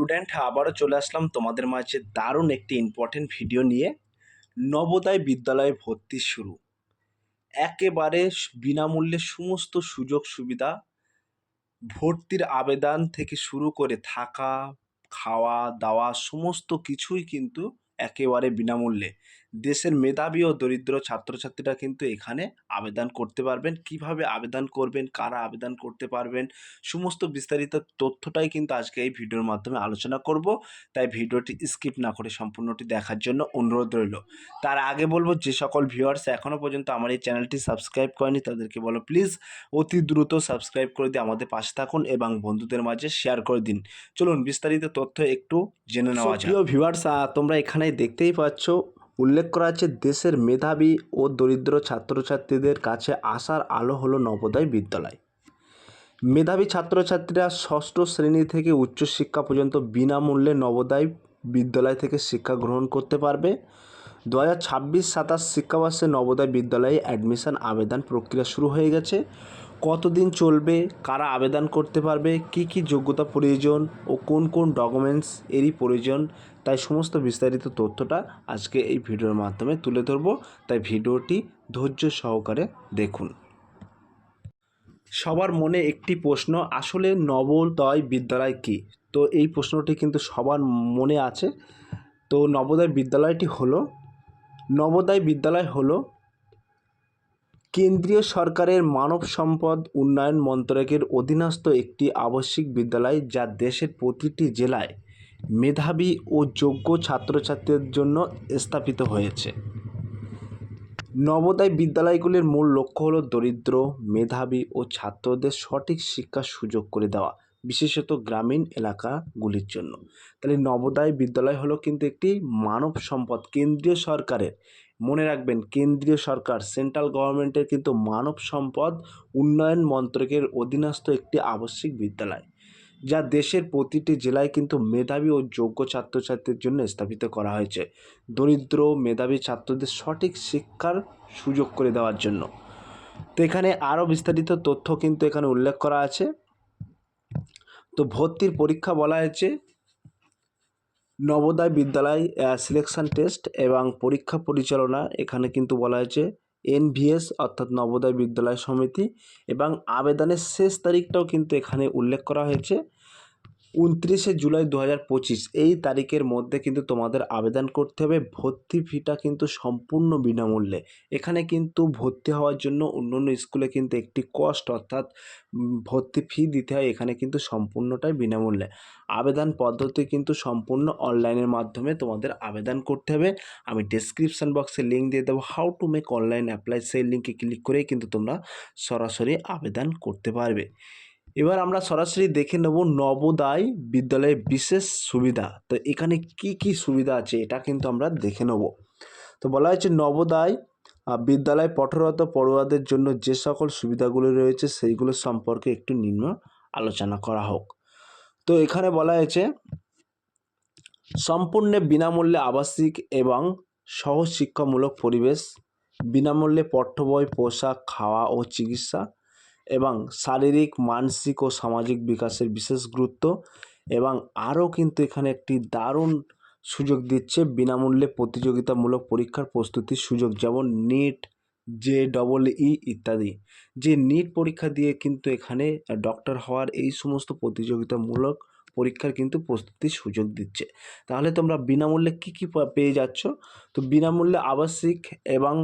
Student আবারও চলে আসলাম তোমাদের মাঝে দারুণ একটি ইম্পর্টেন্ট ভিডিও নিয়ে। নবোদয় বিদ্যালয়ে ভর্তি শুরু। একেবারে বিনামূল্যে সমস্ত সুযোগ সুবিধা, ভর্তির আবেদন থেকে শুরু করে থাকা, খাওয়া দাওয়া সমস্ত কিছুই কিন্তু একেবারে বিনামূল্যে। দেশের মেধাবী ও দরিদ্র ছাত্রছাত্রীরা কিন্তু এখানে আবেদন করতে পারবেন। কীভাবে আবেদন করবেন, কারা আবেদন করতে পারবেন, সমস্ত বিস্তারিত তথ্যটাই কিন্তু আজকে এই ভিডিওর মাধ্যমে আলোচনা করব। তাই ভিডিওটি স্কিপ না করে সম্পূর্ণটি দেখার জন্য অনুরোধ রইল। তার আগে বলব, যে সকল ভিউয়ার্স এখনও পর্যন্ত আমার এই চ্যানেলটি সাবস্ক্রাইব করেনি তাদেরকে বলো প্লিজ অতি দ্রুত সাবস্ক্রাইব করে দিয়ে আমাদের পাশে থাকুন এবং বন্ধুদের মাঝে শেয়ার করে দিন। চলুন বিস্তারিত তথ্য একটু জেনে নেওয়া প্রিয় ভিউয়ার্স তোমরা এখানে দেখতেই পাচ্ছ, উল্লেখ করা আছে দেশের মেধাবী ও দরিদ্র ছাত্রছাত্রীদের কাছে আসার আলো হলো নবোদয় বিদ্যালয়। মেধাবী ছাত্রছাত্রীরা ষষ্ঠ শ্রেণি থেকে উচ্চশিক্ষা পর্যন্ত বিনামূল্যে নবোদয় বিদ্যালয় থেকে শিক্ষা গ্রহণ করতে পারবে। দু হাজার ছাব্বিশ সাতাশ শিক্ষাবর্ষে নবোদয় বিদ্যালয়ে অ্যাডমিশন আবেদন প্রক্রিয়া শুরু হয়ে গেছে। কতদিন চলবে, কারা আবেদন করতে পারবে, কি কি যোগ্যতা প্রয়োজন ও কোন কোন ডকুমেন্টস এরই প্রয়োজন, তাই সমস্ত বিস্তারিত তথ্যটা আজকে এই ভিডিওর মাধ্যমে তুলে ধরবো। তাই ভিডিওটি ধৈর্য সহকারে দেখুন। সবার মনে একটি প্রশ্ন, আসলে নবোদয় বিদ্যালয় কি? তো এই প্রশ্নটি কিন্তু সবার মনে আছে। তো নবোদয় বিদ্যালয়টি হলো, নবোদয় বিদ্যালয় হলো কেন্দ্রীয় সরকারের মানব সম্পদ উন্নয়ন মন্ত্রকের অধীনস্থ একটি আবাসিক বিদ্যালয় যা দেশের প্রতিটি জেলায় মেধাবী ও যোগ্য ছাত্রছাত্রীদের জন্য স্থাপিত হয়েছে। নবোদয় বিদ্যালয়গুলির মূল লক্ষ্য হলো দরিদ্র, মেধাবী ও ছাত্রদের সঠিক শিক্ষার সুযোগ করে দেওয়া, বিশেষত গ্রামীণ এলাকাগুলির জন্য। তাহলে নবোদয় বিদ্যালয় হলো কিন্তু একটি মানব সম্পদ, কেন্দ্রীয় সরকারের মনে রাখবেন, কেন্দ্রীয় সরকার সেন্ট্রাল গভর্নমেন্টের কিন্তু মানব সম্পদ উন্নয়ন মন্ত্রকের অধীনস্থ একটি আবশ্যিক বিদ্যালয়, যা দেশের প্রতিটি জেলায় কিন্তু মেধাবী ও যোগ্য ছাত্রছাত্রীর জন্য স্থাপিত করা হয়েছে। দরিদ্র মেধাবী ছাত্রদের সঠিক শিক্ষার সুযোগ করে দেওয়ার জন্য। তো এখানে আরও বিস্তারিত তথ্য কিন্তু এখানে উল্লেখ করা আছে। তো ভর্তির পরীক্ষা বলা হয়েছে। নবোদয় বিদ্যালয় সিলেকশান টেস্ট এবং পরীক্ষা পরিচালনা, এখানে কিন্তু বলা হয়েছে এনভিএস অর্থাৎ নবোদয় বিদ্যালয় সমিতি এবং আবেদনের শেষ তারিখটাও কিন্তু এখানে উল্লেখ করা হয়েছে। উনত্রিশে জুলাই দু হাজার পঁচিশ, এই তারিখের মধ্যে কিন্তু তোমাদের আবেদন করতে হবে। ভর্তি ফিটা কিন্তু সম্পূর্ণ বিনামূল্যে। এখানে কিন্তু ভর্তি হওয়ার জন্য অন্য অন্য স্কুলে কিন্তু একটি কস্ট, অর্থাৎ ভর্তি ফি দিতে হয়। এখানে কিন্তু সম্পূর্ণটাই বিনামূল্যে। আবেদন পদ্ধতি কিন্তু সম্পূর্ণ অনলাইনের মাধ্যমে তোমাদের আবেদন করতে হবে। আমি ডেসক্রিপশন বক্সে লিঙ্ক দিয়ে দেবো how to make online apply সেই লিঙ্কে ক্লিক করেই কিন্তু তোমরা সরাসরি আবেদন করতে পারবে। এবার আমরা সরাসরি দেখে নেব নবোদয় বিদ্যালয়ের বিশেষ সুবিধা। তো এখানে কি কি সুবিধা আছে এটা কিন্তু আমরা দেখে নেব। তো বলা হয়েছে নবোদয় বিদ্যালয় পঠরত পড়ুয়াদের জন্য যে সকল সুবিধাগুলো রয়েছে সেইগুলো সম্পর্কে একটু নিম্ন আলোচনা করা হোক। তো এখানে বলা হয়েছে, সম্পূর্ণ বিনামূল্যে আবাসিক এবং সহশিক্ষামূলক পরিবেশ, বিনামূল্যে পাঠ্য বই, পোশাক, খাওয়া ও চিকিৎসা এবং শারীরিক, মানসিক ও সামাজিক বিকাশের বিশেষ গুরুত্ব এবং আরও কিন্তু এখানে একটি দারুণ সুযোগ দিচ্ছে বিনামূল্যে প্রতিযোগিতামূলক পরীক্ষার প্রস্তুতির সুযোগ, যেমন নিট, জে ডবল ই ইত্যাদি। যে নিট পরীক্ষা দিয়ে কিন্তু এখানে ডক্টর হওয়ার এই সমস্ত প্রতিযোগিতামূলক পরীক্ষার কিন্তু প্রস্তুতির সুযোগ দিচ্ছে। তাহলে তোমরা বিনামূল্যে কী কী পেয়ে যাচ্ছ? তো বিনামূল্যে আবাসিক এবং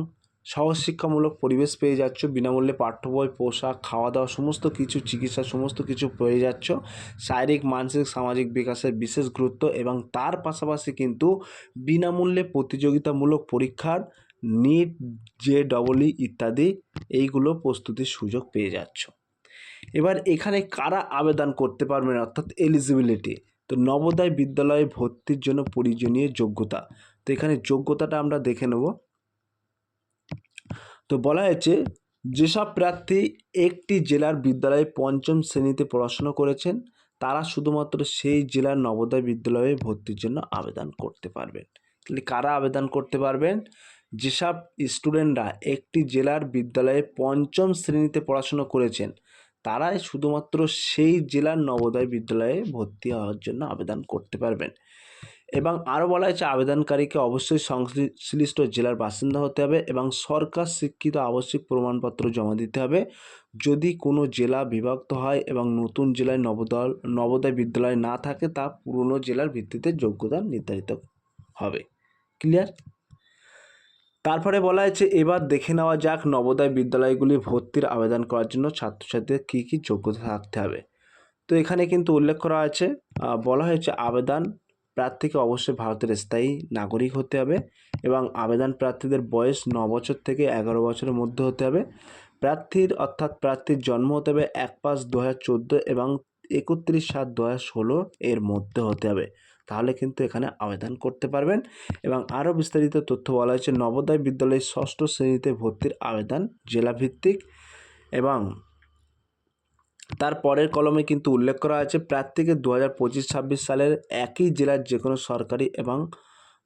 সহশিক্ষামূলক পরিবেশ পেয়ে যাচ্ছ, বিনামূল্যে পাঠ্য বই, পোশাক, খাওয়া দাওয়া, সমস্ত কিছু, চিকিৎসা, সমস্ত কিছু পেয়ে যাচ্ছ। শারীরিক, মানসিক, সামাজিক বিকাশের বিশেষ গুরুত্ব এবং তার পাশাপাশি কিন্তু বিনামূল্যে প্রতিযোগিতামূলক পরীক্ষার নিট জে ডবল ই ইত্যাদি এইগুলো প্রস্তুতির সুযোগ পেয়ে যাচ্ছ। এবার এখানে কারা আবেদন করতে পারবেন? অর্থাৎ এলিজিবিলিটি তো নবোদয় বিদ্যালয়ে ভর্তির জন্য প্রয়োজনীয় যোগ্যতা। তো এখানে যোগ্যতাটা আমরা দেখে নেব। তো বলা হয়েছে, যেসব প্রার্থী একটি জেলার বিদ্যালয়ে পঞ্চম শ্রেণীতে পড়াশোনা করেছেন, তারা শুধুমাত্র সেই জেলার নবোদয় বিদ্যালয়ে ভর্তির জন্য আবেদন করতে পারবেন। তাহলে কারা আবেদন করতে পারবেন? যেসব স্টুডেন্টরা একটি জেলার বিদ্যালয়ে পঞ্চম শ্রেণীতে পড়াশোনা করেছেন, তারাই শুধুমাত্র সেই জেলার নবোদয় বিদ্যালয়ে ভর্তি হওয়ার জন্য আবেদন করতে পারবেন। এবং আরও বলা হয়েছে আবেদনকারীকে অবশ্যই সংশ্লিষ্ট জেলার বাসিন্দা হতে হবে এবং সরকার স্বীকৃত আবশ্যিক প্রমাণপত্র জমা দিতে হবে। যদি কোনো জেলা বিভক্ত হয় এবং নতুন জেলায় নবোদয় নবোদয় বিদ্যালয় না থাকে, তা পুরনো জেলার ভিত্তিতে যোগ্যতা নির্ধারিত হবে। ক্লিয়ার? তারপরে বলা হয়েছে, এবার দেখে নেওয়া যাক নবোদয় বিদ্যালয়গুলি ভর্তির আবেদন করার জন্য ছাত্রছাত্রীদের কী কী যোগ্যতা থাকতে হবে। তো এখানে কিন্তু উল্লেখ করা আছে বলা হয়েছে আবেদন প্রার্থীকে অবশ্যই ভারতের স্থায়ী নাগরিক হতে হবে এবং আবেদন প্রার্থীদের বয়স ন বছর থেকে এগারো বছরের মধ্যে হতে হবে। প্রার্থীর অর্থাৎ প্রার্থীর জন্ম হতে হবে এক পাঁচ দু হাজার চোদ্দ এবং একত্রিশ সাত দু হাজার ষোলো এর মধ্যে হতে হবে। তাহলে কিন্তু এখানে আবেদন করতে পারবেন এবং আরও বিস্তারিত তথ্য বলা হয়েছে, নবোদয় বিদ্যালয়ের ষষ্ঠ শ্রেণীতে ভর্তির আবেদন জেলাভিত্তিক এবং তার পরের কলমে কিন্তু উল্লেখ করা আছে প্রার্থীকে দু হাজার পঁচিশ ছাব্বিশ সালের একই জেলার যে কোনো সরকারি এবং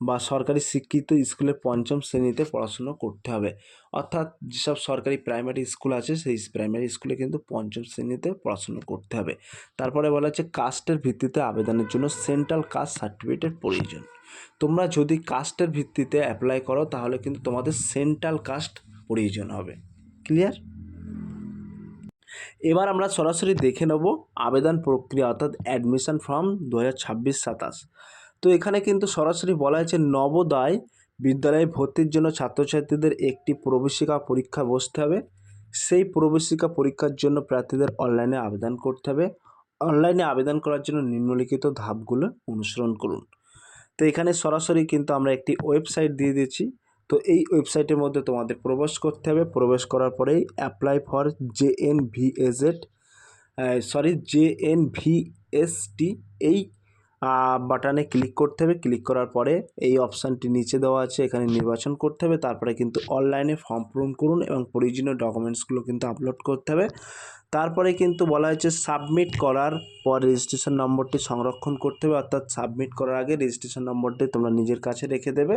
বা সরকারি শিক্ষিত স্কুলে পঞ্চম শ্রেণীতে পড়াশুনো করতে হবে। অর্থাৎ যেসব সরকারি প্রাইমারি স্কুল আছে, সেই প্রাইমারি স্কুলে কিন্তু পঞ্চম শ্রেণীতে পড়াশুনো করতে হবে। তারপরে বলা হচ্ছে কাস্টের ভিত্তিতে আবেদনের জন্য সেন্ট্রাল কাস্ট সার্টিফিকেটের প্রয়োজন। তোমরা যদি কাস্টের ভিত্তিতে অ্যাপ্লাই করো, তাহলে কিন্তু তোমাদের সেন্ট্রাল কাস্ট প্রয়োজন হবে। ক্লিয়ার? এবার আমরা সরাসরি দেখে নেব আবেদন প্রক্রিয়া, অর্থাৎ অ্যাডমিশন ফর্ম দু হাজার ছাব্বিশ সাতাশ। তো এখানে কিন্তু সরাসরি বলা হয়েছে নবোদয় বিদ্যালয়ে ভর্তির জন্য ছাত্রছাত্রীদের একটি প্রবেশিকা পরীক্ষা বসতে হবে। সেই প্রবেশিকা পরীক্ষার জন্য প্রার্থীদের অনলাইনে আবেদন করতে হবে। অনলাইনে আবেদন করার জন্য নিম্নলিখিত ধাপগুলো অনুসরণ করুন। তো এখানে সরাসরি কিন্তু আমরা একটি ওয়েবসাইট দিয়ে দিয়েছি। তো এই ওয়েবসাইটের মধ্যে তোমাদের প্রবেশ করতে হবে। প্রবেশ করার পরেই apply for J N VAZ sorry J N V S T এই বাটনে ক্লিক করতে হবে। ক্লিক করার পরে এই অপশানটি নিচে দেওয়া আছে, এখানে নির্বাচন করতে হবে। তারপরে কিন্তু অনলাইনে ফর্ম পূরণ করুন এবং প্রয়োজনীয় ডকুমেন্টসগুলো কিন্তু আপলোড করতে হবে। তারপরে কিন্তু বলা হয়েছে সাবমিট করার পর রেজিস্ট্রেশন নম্বরটি সংরক্ষণ করতে হবে, অর্থাৎ সাবমিট করার আগে রেজিস্ট্রেশন নম্বরটি তোমরা নিজের কাছে রেখে দেবে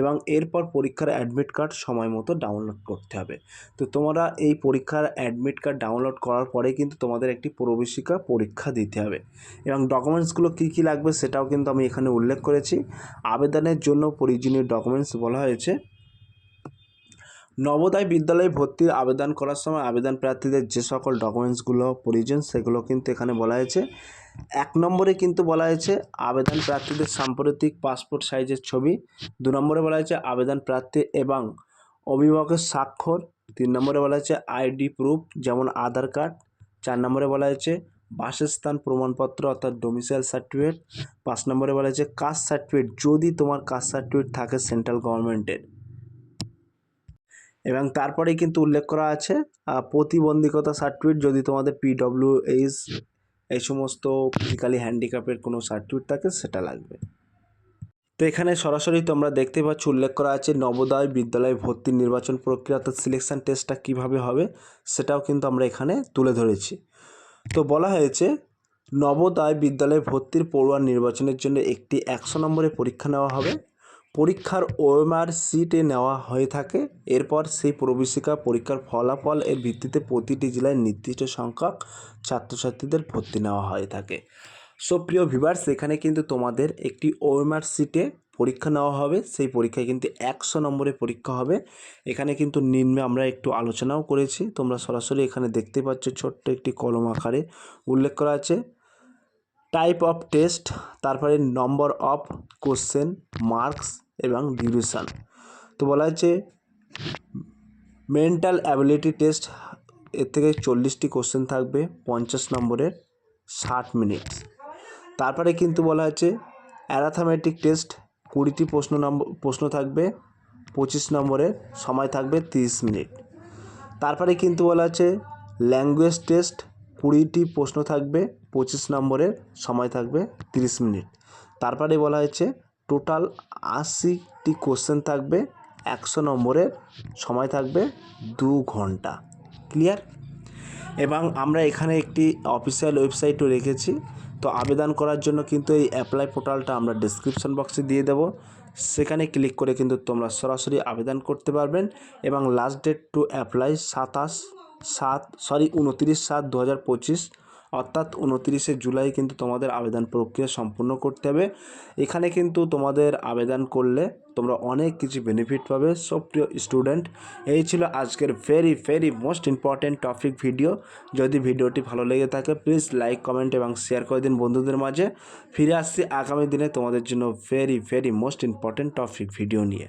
এবং এরপর পরীক্ষার অ্যাডমিট কার্ড সময় মতো ডাউনলোড করতে হবে। তো তোমরা এই পরীক্ষার অ্যাডমিট কার্ড ডাউনলোড করার পরে কিন্তু তোমাদের একটি প্রবেশিকা পরীক্ষা দিতে হবে এবং ডকুমেন্টসগুলো কী কী লাগবে সেটাও কিন্তু আমি এখানে উল্লেখ করেছি। আবেদনের জন্য প্রয়োজনীয় ডকুমেন্টস বলা হয়েছে নবোদয় বিদ্যালয়ে ভর্তির আবেদন করার সময় আবেদন প্রার্থীদের যে সকল ডকুমেন্টসগুলো প্রয়োজন সেগুলো কিন্তু এখানে বলা হয়েছে। এক নম্বরে কিন্তু বলা হয়েছে, আবেদন প্রার্থীদের সাম্প্রতিক পাসপোর্ট সাইজের ছবি। দু নম্বরে বলা হয়েছে, আবেদন প্রার্থী এবং অভিভাবকের স্বাক্ষর। তিন নম্বরে বলা হয়েছে, আইডি প্রুফ যেমন আধার কার্ড। চার নম্বরে বলা হয়েছে, বাসস্থান প্রমাণপত্র অর্থাৎ ডোমিসাইল সার্টিফিকেট পাঁচ নম্বরে বলা হয়েছে, কাস্ট সার্টিফিকেট। যদি তোমার কাস্ট সার্টিফিকেট থাকে সেন্ট্রাল গভর্নমেন্টের। এবং তারপরেই কিন্তু উল্লেখ করা আছে প্রতিবন্ধকতা সার্টিফিকেট যদি তোমাদের পিডব্লিউএইচ এই সমস্ত ফিজিক্যালি হ্যান্ডিক্যাপের কোনো সার্টিফিকেট থাকে সেটা লাগবে। তো এখানে সরাসরি তোমরা দেখতে পাচ্ছ উল্লেখ করা আছে নবোদয় বিদ্যালয় ভর্তি নির্বাচন প্রক্রিয়া অর্থাৎ সিলেকশন টেস্টটা কীভাবে হবে সেটাও কিন্তু আমরা এখানে তুলে ধরেছি। তো বলা হয়েছে, নবোদয় বিদ্যালয়ে ভর্তির পড়ুয়ার নির্বাচনের জন্য একটি একশো নম্বরের পরীক্ষা নেওয়া হবে। পরীক্ষার ওএমআর সিটে নেওয়া হয়ে থাকে। এরপর সেই প্রবেশিকা পরীক্ষার ফলাফল এর ভিত্তিতে প্রতিটি জেলায় নির্দিষ্ট সংখ্যক ছাত্রছাত্রীদের ভর্তি নেওয়া হয়ে থাকে। সো প্রিয় ভিভার্স এখানে কিন্তু তোমাদের একটি ওএমআর সিটে পরীক্ষা নেওয়া হবে। সেই পরীক্ষায় কিন্তু একশো নম্বরের পরীক্ষা হবে। এখানে কিন্তু নিম্নে আমরা একটু আলোচনাও করেছি। তোমরা সরাসরি এখানে দেখতে পাচ্ছ ছোট্ট একটি কলম আকারে উল্লেখ করা আছে। টাইপ অফ টেস্ট তারপরে নম্বর অফ কোশ্চেন মার্কস এবং ডিউরেশন তো বলা হচ্ছে মেন্টাল অ্যাবিলিটি টেস্ট এর থেকে চল্লিশটি কোশ্চেন থাকবে, পঞ্চাশ নম্বরের ষাট মিনিট তারপরে কিন্তু বলা হচ্ছে অ্যারাথমেটিক টেস্ট কুড়িটি প্রশ্ন নম্বর প্রশ্ন থাকবে, পঁচিশ নম্বরের সময় থাকবে তিরিশ মিনিট। তারপরে কিন্তু বলা আছে ল্যাঙ্গুয়েজ টেস্ট কুড়িটি প্রশ্ন থাকবে, পঁচিশ নম্বরের সময় থাকবে তিরিশ মিনিট। তারপরে বলা হয়েছে, টোটাল আশিটি কোশ্চেন থাকবে, একশো নম্বরের সময় থাকবে দু ঘণ্টা। ক্লিয়ার? এবং আমরা এখানে একটি অফিসিয়াল ওয়েবসাইটও রেখেছি, তো আবেদন করার জন্য কিন্তু এই অ্যাপ্লাই পোর্টালটা আমরা ডিসক্রিপশন বক্সে দিয়ে দেবো। সেখানে ক্লিক করে কিন্তু তোমরা সরাসরি আবেদন করতে পারবেন এবং লাস্ট ডেট টু অ্যাপ্লাই সাতাশ সাত সরি উনতিরিশ সাত দু হাজার পঁচিশ, অর্থাৎ উনতিরিশে জুলাই কিন্তু তোমাদের আবেদন প্রক্রিয়া সম্পূর্ণ করতে হবে। এখানে কিন্তু তোমাদের আবেদন করলে তোমরা অনেক কিছু বেনিফিট পাবে। সব প্রিয় স্টুডেন্ট এই ছিল আজকের very very most important topic video যদি ভিডিওটি ভালো লেগে থাকে প্লিজ লাইক কমেন্ট এবং শেয়ার করে দিন বন্ধুদের মাঝে। ফিরে আসছি আগামী দিনে তোমাদের জন্য very very most important topic video নিয়ে।